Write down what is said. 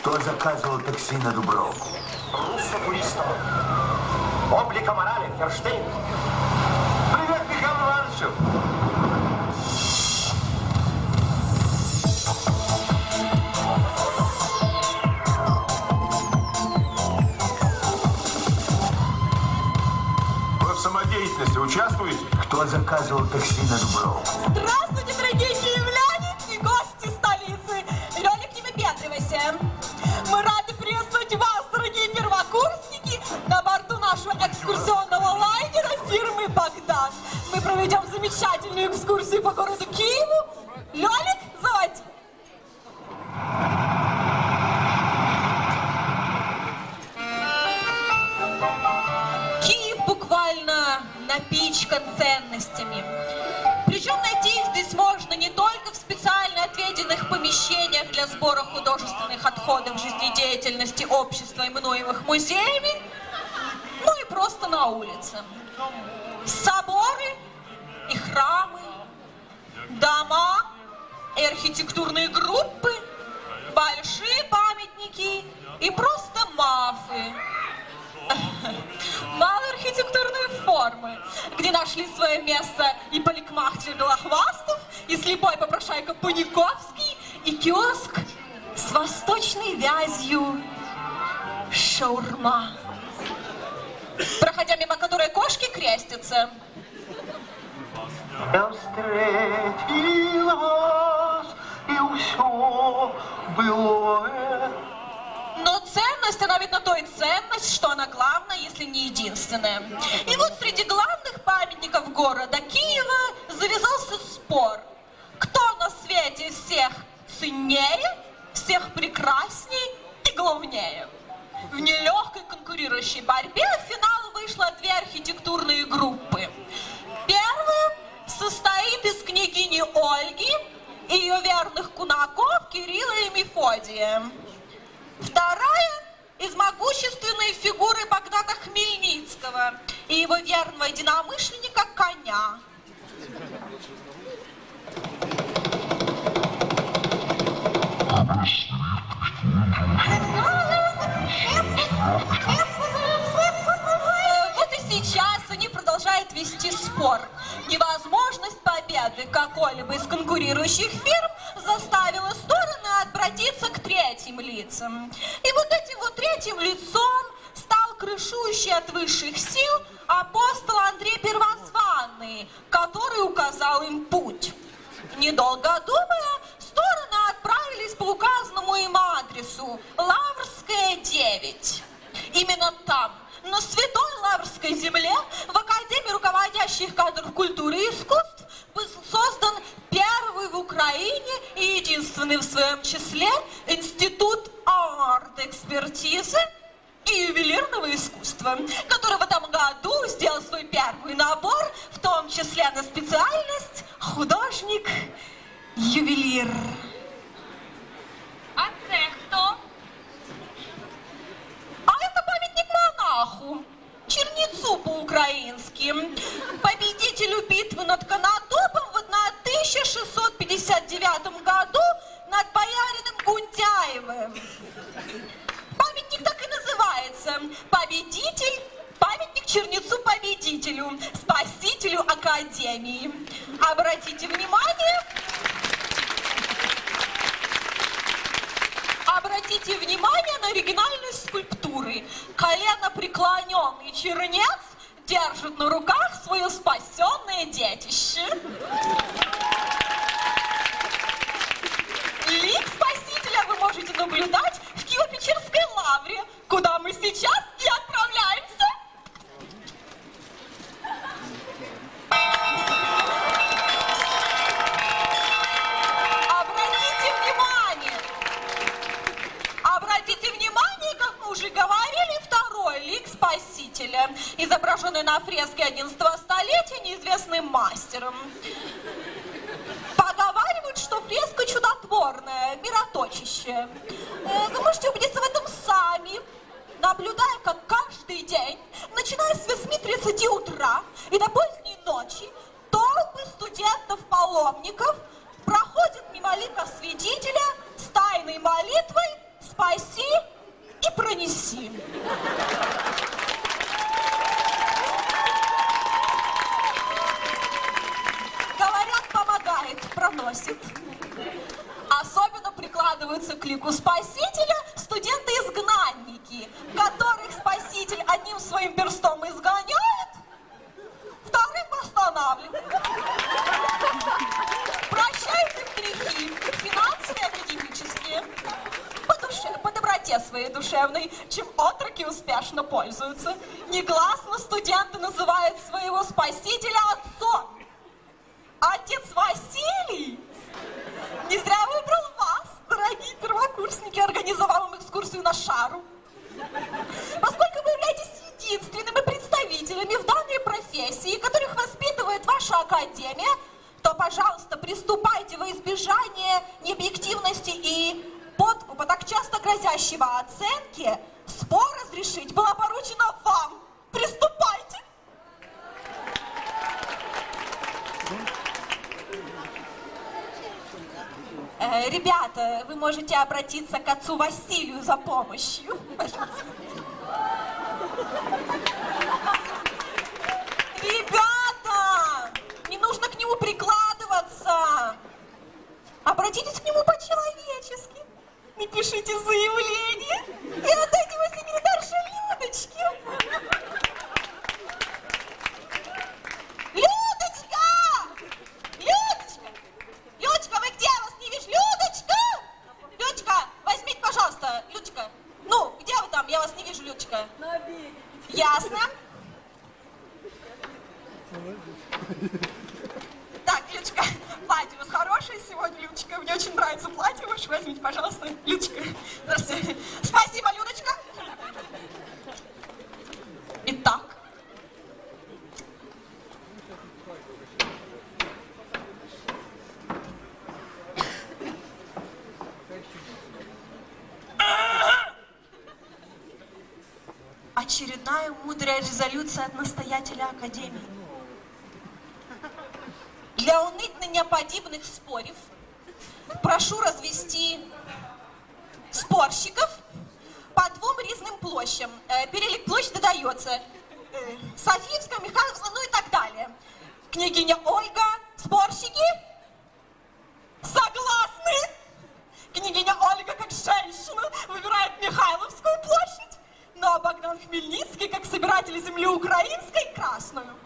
Кто заказывал такси на Дубровку? Руссо туристов. Облика морали, Ферштейн. Привет, Михаил Ивановичу. Вы в самодеятельности участвуете? Кто заказывал такси на Дубровку? Здравствуйте, напичкан ценностями. Причем найти их здесь можно не только в специально отведенных помещениях для сбора художественных отходов жизнедеятельности общества, именуемых музеями, ну и просто на улице. Соборы и храмы, дома и архитектурные группы, большие памятники и просто мафы. Малые архитектурные формы, где нашли свое место и поликмахтер Голохвастов, и слепой попрошайка Паниковский, и киоск с восточной вязью шаурма, проходя мимо которой кошки крестятся. Я встретил и все было Но ценность, она ведь на то и ценность, что она главная, если не единственная. И вот среди главных памятников города Киева завязался спор. Кто на свете всех ценнее, всех прекрасней и главнее? В нелегкой конкурирующей борьбе в финал вышло две архитектурные группы. Первая состоит из княгини Ольги и ее верных кунаков Кирилла и Мефодия. Вторая из могущественной фигуры Богдана Хмельницкого и его верного единомышленника коня. Вот и сейчас они продолжают вести спор. Невозможность победы какой-либо из конкурирующих фирм обратиться к третьим лицам. И вот этим вот третьим лицом стал крышующий от высших сил апостол Андрей Первозванный, который указал им путь. Недолго думая, стороны отправились по указанному им адресу Лаврская 9. Именно там, на святой Лаврской земле, в Академии руководящих кадров культуры и искусств был создан первый в Украине и единственный в своем числе Институт арт-экспертизы и ювелирного искусства, который в этом году сделал свой первый набор, в том числе на специальность художник-ювелир. А це хто? А это памятник монаху, чернецу по-украински, победителю битвы над в 1659 году над боярином Гундяевым. Памятник так и называется. Победитель, памятник чернецу-победителю, спасителю Академии. Обратите внимание, Обратите внимание на оригинальность скульптуры. Колено преклоненный чернец держит на руках свое спасенное детище. Лик Спасителя вы можете наблюдать в Киево-Печерской лавре, куда мы сейчас и отправляемся. Обратите внимание, Обратите внимание, как мы уже говорили, второй лик Спасителя, изображенный на фреске 11 столетия неизвестным мастером. Мироточащая. Э, Вы можете убедиться в этом сами, наблюдая, как каждый день, начиная с 8.30 утра и до поздней ночи, толпы студентов-паломников проходят мимо лика свидетеля с тайной молитвой спаси и пронеси. Говорят, помогает, проносит. Прикладываются к спасителя студенты-изгнанники, которых спаситель одним своим перстом изгоняет, вторым восстанавливает. Прощает им грехи, финансовые, академические. По, душе, по доброте своей душевной, чем отроки успешно пользуются. Негласно студенты называют своего спасителя отцом. Отец Василий не зря дорогие первокурсники, организовал вам экскурсию на шару. Поскольку вы являетесь единственными представителями в данной профессии, которых воспитывает ваша академия, то, пожалуйста, приступайте во избежание необъективности и подкупа, так часто грозящего оценки. Спор разрешить было поручено вам. Приступайте. Э, ребята, вы можете обратиться к отцу Василию за помощью. Пожалуйста. Ребята, не нужно к нему прикладываться. Обратитесь к нему по-человечески. Напишите заявление и отдайте его секретарше Людочке. Людочка! Людочка! Людочка, вы где? Я вас не вижу. Людочка! Людочка, возьмите, пожалуйста. Людочка, ну, где вы там? Я вас не вижу, Людочка. На береге. Ясно. Так, Людочка, платье у вас хорошее сегодня, Людочка. Мне очень нравится платье ваше. Возьмите, пожалуйста. Людочка, здравствуйте. Спасибо, Людочка. Итак, очередная мудрая резолюция от настоятеля Академии. Для проведення подібних спорів прошу развести спорщиков по двум різним площадям. Э, Перелік площадь додається э, Софіївська, Михайловская, ну и так далее. Княгиня Ольга, спорщики? Согласны? Княгиня Ольга, как женщина, выбирает Михайловскую площадь, ну а Богдан Хмельницкий, как собиратель земли украинской, Красную.